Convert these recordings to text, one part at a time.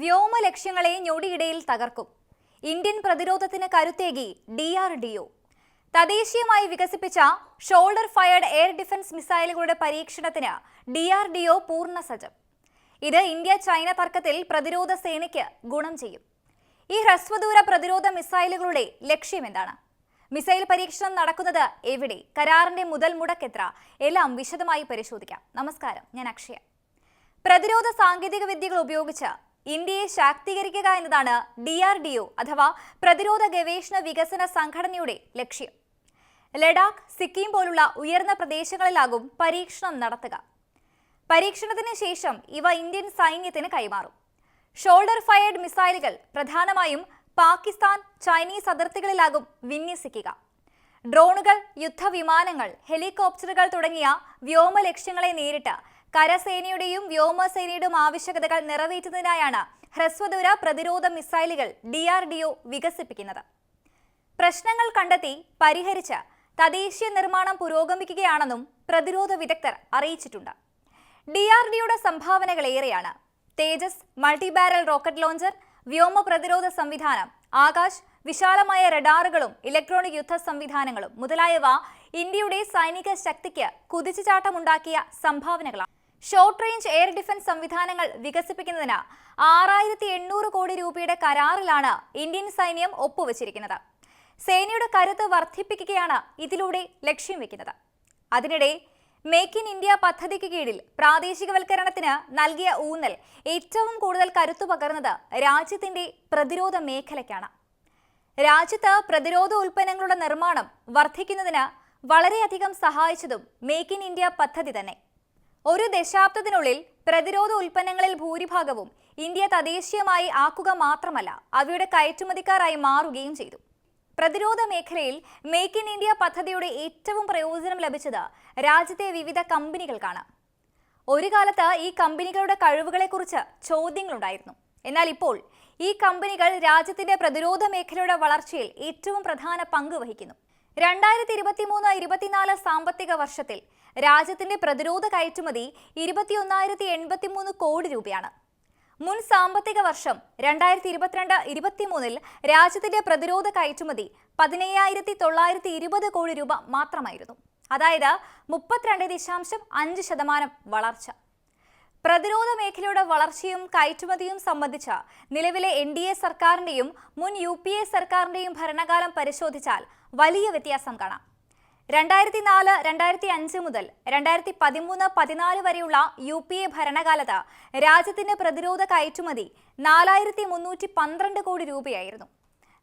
വ്യോമ ലക്ഷ്യങ്ങളെ ഞൊടിയിടയിൽ തകർക്കും. ഇന്ത്യൻ പ്രതിരോധത്തിന് കരുത്തേകി ഡി ആർ ഡി ഒ. തദ്ദേശീയമായി വികസിപ്പിച്ച ഷോൾഡർ ഫയർഡ് എയർ ഡിഫൻസ് മിസൈലുകളുടെ പരീക്ഷണത്തിന് ഡി ആർ ഡി ഒ പൂർണ സജ്ജം ഇത് ഇന്ത്യ ചൈന തർക്കത്തിൽ പ്രതിരോധ സേനയ്ക്ക് ഗുണം ചെയ്യും. ഈ ഹ്രസ്വദൂര പ്രതിരോധ മിസൈലുകളുടെ ലക്ഷ്യം എന്താണ് മിസൈൽ പരീക്ഷണം നടക്കുന്നത് എവിടെ? കരാറിന്റെ മുതൽ മുടക്കെത്ര എല്ലാം വിശദമായി പരിശോധിക്കാം. നമസ്കാരം. ഞാൻ അക്ഷയ. പ്രതിരോധ സാങ്കേതിക വിദ്യകൾ ഉപയോഗിച്ച് ഇന്ത്യയെ ശാക്തീകരിക്കുക എന്നതാണ് ഡി ആർ ഡി ഒ അഥവാ പ്രതിരോധ ഗവേഷണ വികസന സംഘടനയുടെ ലക്ഷ്യം. ലഡാക്ക് സിക്കിം പോലുള്ള ഉയർന്ന പ്രദേശങ്ങളിലാകും പരീക്ഷണം നടത്തുക. പരീക്ഷണത്തിന് ശേഷം ഇവ ഇന്ത്യൻ സൈന്യത്തിന് കൈമാറും. ഷോൾഡർ ഫയർഡ് മിസൈലുകൾ പ്രധാനമായും പാകിസ്ഥാൻ ചൈനീസ് അതിർത്തികളിലാകും വിന്യസിക്കുക. ഡ്രോണുകൾ യുദ്ധവിമാനങ്ങൾ ഹെലികോപ്റ്ററുകൾ തുടങ്ങിയ വ്യോമ ലക്ഷ്യങ്ങളെ നേരിട്ട് കരസേനയുടെയും വ്യോമസേനയുടെയും ആവശ്യകതകൾ നിറവേറ്റുന്നതിനായാണ് ഹ്രസ്വദൂര പ്രതിരോധ മിസൈലുകൾ ഡി ആർ ഡി ഒ വികസിപ്പിക്കുന്നത്. പ്രശ്നങ്ങൾ കണ്ടെത്തി പരിഹരിച്ച് തദ്ദേശീയ നിർമ്മാണം പുരോഗമിക്കുകയാണെന്നും പ്രതിരോധ വിദഗ്ധർ അറിയിച്ചിട്ടുണ്ട്. ഡി ആർ ഡിയുടെ സംഭാവനകൾ ഏറെയാണ് തേജസ് മൾട്ടിബാരൽ റോക്കറ്റ് ലോഞ്ചർ വ്യോമ പ്രതിരോധ സംവിധാനം ആകാശ് വിശാലമായ റഡാറുകളും ഇലക്ട്രോണിക് യുദ്ധ സംവിധാനങ്ങളും മുതലായവ ഇന്ത്യയുടെ സൈനിക ശക്തിക്ക് കുതിച്ചുചാട്ടമുണ്ടാക്കിയ സംഭാവനകളാണ്. ഷോർട്ട് റേഞ്ച് എയർ ഡിഫൻസ് സംവിധാനങ്ങൾ വികസിപ്പിക്കുന്നതിന് ആറായിരത്തി എണ്ണൂറ് കോടി രൂപയുടെ കരാറിലാണ് ഇന്ത്യൻ സൈന്യം ഒപ്പുവച്ചിരിക്കുന്നത്. സേനയുടെ കരുത്ത് വർദ്ധിപ്പിക്കുകയാണ് ഇതിലൂടെ ലക്ഷ്യം വെക്കുന്നത്. അതിനിടെ മേക്ക് ഇൻ ഇന്ത്യ പദ്ധതിക്ക് കീഴിൽ പ്രാദേശികവൽക്കരണത്തിന് നൽകിയ ഊന്നൽ ഏറ്റവും കൂടുതൽ കരുത്തു പകർന്നത് രാജ്യത്തിന്റെ പ്രതിരോധ മേഖലയ്ക്കാണ്. രാജ്യത്ത് പ്രതിരോധ ഉൽപ്പന്നങ്ങളുടെ നിർമ്മാണം വർദ്ധിക്കുന്നതിന് വളരെയധികം സഹായിച്ചതും മേക്ക് ഇൻ ഇന്ത്യ പദ്ധതി തന്നെ. ഒരു ദശാബ്ദത്തിനുള്ളിൽ പ്രതിരോധ ഉൽപ്പന്നങ്ങളിൽ ഭൂരിഭാഗവും ഇന്ത്യ തദ്ദേശീയമായി ആക്കുക മാത്രമല്ല അവയുടെ കയറ്റുമതിക്കാരായി മാറുകയും ചെയ്തു. പ്രതിരോധ മേഖലയിൽ മേക്ക് ഇൻ ഇന്ത്യ പദ്ധതിയുടെ ഏറ്റവും പ്രയോജനം ലഭിച്ചത് രാജ്യത്തെ വിവിധ കമ്പനികൾക്കാണ്. ഒരു കാലത്ത് ഈ കമ്പനികളുടെ കഴിവുകളെക്കുറിച്ച് ചോദ്യങ്ങളുണ്ടായിരുന്നു. എന്നാൽ ഇപ്പോൾ ഈ കമ്പനികൾ രാജ്യത്തിന്റെ പ്രതിരോധ മേഖലയുടെ വളർച്ചയിൽ ഏറ്റവും പ്രധാന പങ്ക് വഹിക്കുന്നു. രണ്ടായിരത്തി ഇരുപത്തിമൂന്ന് ഇരുപത്തിനാല് സാമ്പത്തിക വർഷത്തിൽ രാജ്യത്തിന്റെ പ്രതിരോധ കയറ്റുമതി ഇരുപത്തിയൊന്നായിരത്തി എൺപത്തിമൂന്ന് കോടി രൂപയാണ്. മുൻ സാമ്പത്തിക വർഷം രണ്ടായിരത്തി ഇരുപത്തിരണ്ട് ഇരുപത്തിമൂന്നിൽ രാജ്യത്തിന്റെ പ്രതിരോധ കയറ്റുമതി പതിനയ്യായിരത്തി തൊള്ളായിരത്തി ഇരുപത് കോടി രൂപ മാത്രമായിരുന്നു. അതായത് മുപ്പത്തിരണ്ട് ദശാംശം അഞ്ച് ശതമാനം വളർച്ച. പ്രതിരോധ മേഖലയുടെ വളർച്ചയും കയറ്റുമതിയും സംബന്ധിച്ച നിലവിലെ എൻ ഡി എ സർക്കാരിന്റെയും മുൻ യു പി എ സർക്കാരിന്റെയും ഭരണകാലം പരിശോധിച്ചാൽ വലിയ വ്യത്യാസം കാണാം. രണ്ടായിരത്തി നാല് രണ്ടായിരത്തി അഞ്ച് മുതൽ രണ്ടായിരത്തി പതിമൂന്ന് പതിനാല് വരെയുള്ള യു പി എ ഭരണകാലത്ത് രാജ്യത്തിന്റെ പ്രതിരോധ കയറ്റുമതി നാലായിരത്തി മുന്നൂറ്റി പന്ത്രണ്ട് കോടി രൂപയായിരുന്നു.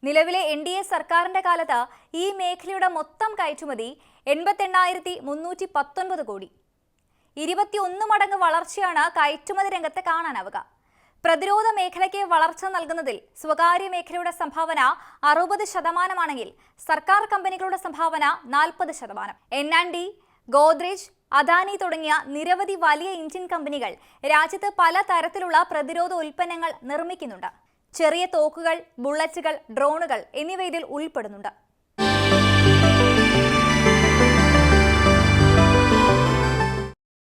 നിലവിലെ എൻ ഡി എ സർക്കാരിന്റെ കാലത്ത് ഈ മേഖലയുടെ മൊത്തം കയറ്റുമതി എൺപത്തെണ്ണായിരത്തി മുന്നൂറ്റി പത്തൊൻപത് കോടി. ഇരുപത്തിയൊന്ന് മടങ്ങ് വളർച്ചയാണ് കയറ്റുമതി രംഗത്ത് കാണാനാവുക. പ്രതിരോധ മേഖലയ്ക്ക് വളർച്ച നൽകുന്നതിൽ സ്വകാര്യ മേഖലയുടെ സംഭാവന അറുപത് ശതമാനമാണെങ്കിൽ സർക്കാർ കമ്പനികളുടെ സംഭാവന നാൽപ്പത് ശതമാനം. N and D Godrej Adani തുടങ്ങിയ നിരവധി വലിയ ഇന്ത്യൻ കമ്പനികൾ രാജ്യത്ത് പല തരത്തിലുള്ള പ്രതിരോധ ഉൽപ്പന്നങ്ങൾ നിർമ്മിക്കുന്നുണ്ട്. ചെറിയ തോക്കുകൾ ബുള്ളറ്റുകൾ ഡ്രോണുകൾ എന്നിവ ഇതിൽ ഉൾപ്പെടുന്നുണ്ട്.